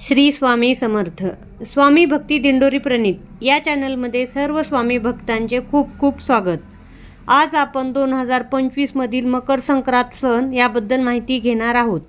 श्री स्वामी समर्थ. स्वामी भक्ती दिंडोरी प्रणित. या चॅनलमध्ये सर्व स्वामी भक्तांचे खूप खूप स्वागत. आज आपण दोन हजार पंचवीसमधील मकर संक्रांत सण याबद्दल माहिती घेणार आहोत.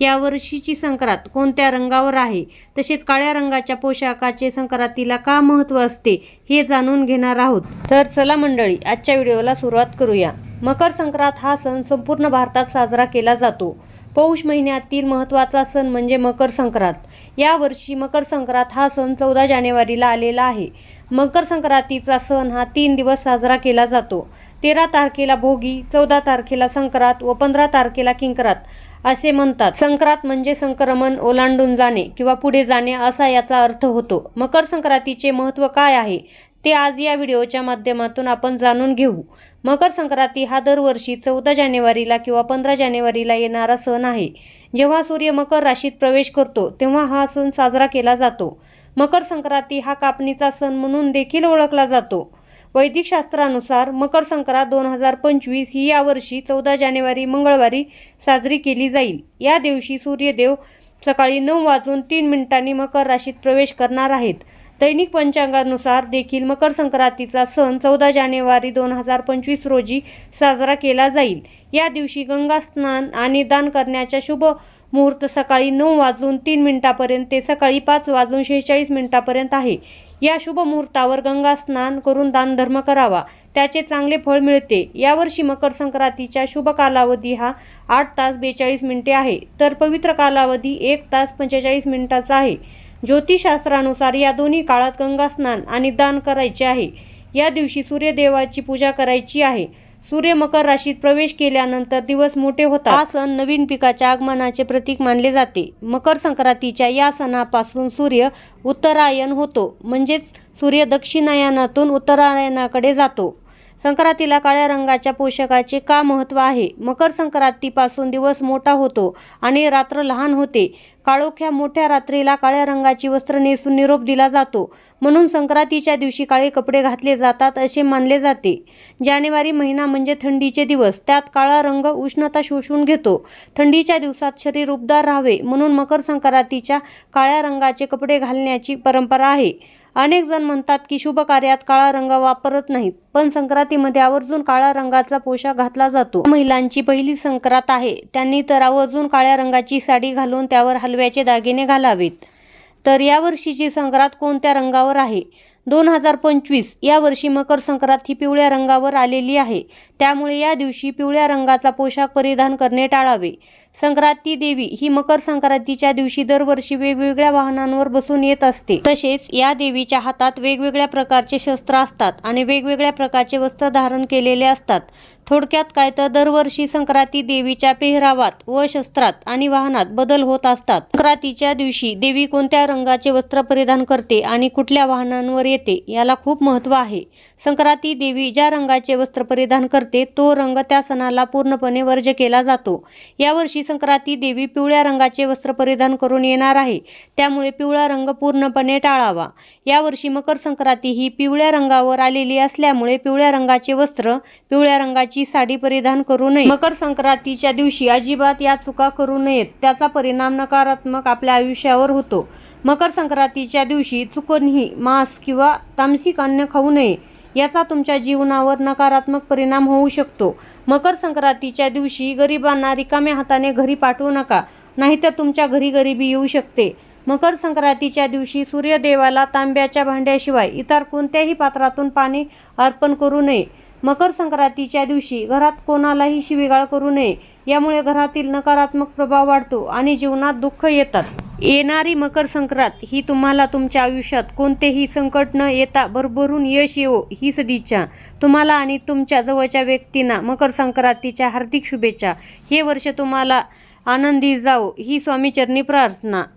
या वर्षीची संक्रांत कोणत्या रंगावर आहे? तसेच काळ्या रंगाच्या पोशाखाचे संक्रांतीला का महत्त्व असते हे जाणून घेणार आहोत. तर चला मंडळी आजच्या व्हिडिओला सुरुवात करूया. मकर संक्रांत हा सण संपूर्ण भारतात साजरा केला जातो. पौष महिन्यातील महत्त्वाचा सण म्हणजे मकर संक्रांत. यावर्षी मकर संक्रांत हा सण चौदा जानेवारीला आलेला आहे. मकर संक्रांतीचा सण हा तीन दिवस साजरा केला जातो. तेरा तारखेला भोगी चौदा तारखेला संक्रांत व पंधरा तारखेला किंकरात असे म्हणतात. संक्रांत म्हणजे संक्रमण ओलांडून जाणे किंवा पुढे जाणे असा याचा अर्थ होतो. मकर संक्रांतीचे महत्त्व काय आहे? ते आज या व्हिडिओच्या माध्यमातून आपण जाणून घेऊ. मकर संक्रांती हा दरवर्षी चौदा जानेवारीला किंवा पंधरा जानेवारीला येणारा सण आहे. जेव्हा सूर्य मकर राशीत प्रवेश करतो तेव्हा हा सण साजरा केला जातो. मकर संक्रांती हा कापणीचा सण म्हणून देखील ओळखला जातो. वैदिक शास्त्रानुसार मकर संक्रांत दोन हजार पंचवीस ही यावर्षी चौदा जानेवारी मंगळवारी साजरी केली जाईल. या दिवशी सूर्यदेव सकाळी नऊ वाजून तीन मिनिटांनी मकर राशीत प्रवेश करणार आहेत. दैनिक पंचांगानुसार देखील मकर संक्रांतीचा सण चौदा जानेवारी दोन हजार पंचवीस रोजी साजरा केला जाईल. या दिवशी गंगा स्नान आणि दान करण्याच्या शुभ मुहूर्त सकाळी नऊ वाजून तीन मिनिटापर्यंत ते सकाळी पाच वाजून शेहेचाळीस मिनिटापर्यंत आहे. या शुभ मुहूर्तावर गंगा स्नान करून दानधर्म करावा. त्याचे चांगले फळ मिळते. यावर्षी मकर संक्रांतीच्या शुभ कालावधी हा आठ तास बेचाळीस मिनिटे आहे. तर पवित्र कालावधी एक तास पंचेचाळीस मिनिटाचा आहे. ज्योतिषशास्त्रानुसार या दोन्ही काळात गंगा स्नान आणि दान करायचे आहे. या दिवशी सूर्यदेवाची पूजा करायची आहे. सूर्य मकर राशीत प्रवेश केल्यानंतर दिवस मोठे होतात. हा सण नवीन पिकाच्या आगमनाचे प्रतीक मानले जाते. मकर संक्रांतीच्या या सणापासून सूर्य उत्तरायण होतो. म्हणजेच सूर्य दक्षिणायनातून उत्तरायणाकडे जातो. संक्रांतीला काळ्या रंगाच्या पोशाखाचे का महत्त्व आहे? मकर संक्रांतीपासून दिवस मोठा होतो आणि रात्र लहान होते. काळोख्या मोठ्या रात्रीला काळ्या रंगाची वस्त्र नेसून निरोप दिला जातो. म्हणून संक्रांतीच्या दिवशी काळे कपडे घातले जातात असे मानले जाते. जानेवारी महिना म्हणजे थंडीचे दिवस. त्यात काळा रंग उष्णता शोषून घेतो. थंडीच्या दिवसात शरीर उबदार राहावे म्हणून मकर संक्रांतीच्या काळ्या रंगाचे कपडे घालण्याची परंपरा आहे. अनेक जण म्हणतात की शुभ कार्यात काळा रंग वापरत नाहीत पण संक्रांतीमध्ये आवर्जून काळ्या रंगाचा पोशाख घातला जातो. महिलांची पहिली संक्रांत आहे. त्यांनी तर आवर्जून काळ्या रंगाची साडी घालून त्यावर हलव्याचे दागिने घालावेत. तर यावर्षीची संक्रांत कोणत्या रंगावर आहे? दोन हजार पंचवीस या वर्षी मकर संक्रांत ही पिवळ्या रंगावर आलेली आहे. त्यामुळे या दिवशी पिवळ्या रंगाचा पोशाख परिधान करणे टाळावे. संक्रांती देवी ही मकर संक्रांतीच्या दिवशी दरवर्षी वेगवेगळ्या वाहनांवर बसून येत असते. तसेच या देवीच्या हातात वेगवेगळ्या प्रकारचे शस्त्र असतात आणि वेगवेगळ्या प्रकारचे वस्त्र धारण केलेले असतात. थोडक्यात काय तर दरवर्षी संक्रांती देवीच्या पेहरावात व शस्त्रात आणि वाहनात बदल होत असतात. संक्रांतीच्या दिवशी देवी कोणत्या रंगाचे वस्त्र परिधान करते आणि कुठल्या वाहनांवर येते याला खूप महत्त्व आहे. संक्रांती देवी ज्या रंगाचे वस्त्र परिधान करते तो रंग त्या सणाला पूर्णपणे वर्ज केला जातो. यावर्षी संक्रांती देवी पिवळ्या रंगाचे वस्त्र परिधान करून येणार आहे. त्यामुळे पिवळा रंग पूर्णपणे टाळावा. यावर्षी मकर संक्रांती ही पिवळ्या रंगावर आलेली असल्यामुळे पिवळ्या रंगाचे वस्त्र पिवळ्या रंगाची साडी परिधान करू नये. मकर संक्रांतीच्या दिवशी अजिबात या चुका करू नयेत. त्याचा परिणाम नकारात्मक आपल्या आयुष्यावर होतो. मकर संक्रांतीच्या दिवशी चुकूनही मांस किंवा किंवा तामसिक अन्न खाऊ नये याचा तुमच्या जीवनावर नकारात्मक परिणाम होऊ शकतो. मकर संक्रांतीच्या दिवशी गरिबांना रिकाम्या हाताने घरी पाठवू नका नाहीतर तुमच्या घरी गरिबी येऊ शकते. मकर संक्रांतीच्या दिवशी सूर्यदेवाला तांब्याच्या भांड्याशिवाय इतर कोणत्याही पात्रातून पाणी अर्पण करू नये. मकर संक्रांतीच्या दिवशी घरात कोणालाही शिवीगाळ करू नये यामुळे घरातील नकारात्मक प्रभाव वाढतो आणि जीवनात दुःख येतात. येणारी मकर संक्रांत ही तुम्हाला तुमच्या आयुष्यात कोणतेही संकट न येता भरभरून यश येवो ही सदिच्छा तुम्हाला आणि तुमच्या जवळच्या व्यक्तींना मकर संक्रांतीच्या हार्दिक शुभेच्छा. हे वर्ष तुम्हाला आनंदी जावो ही स्वामीचरणी प्रार्थना.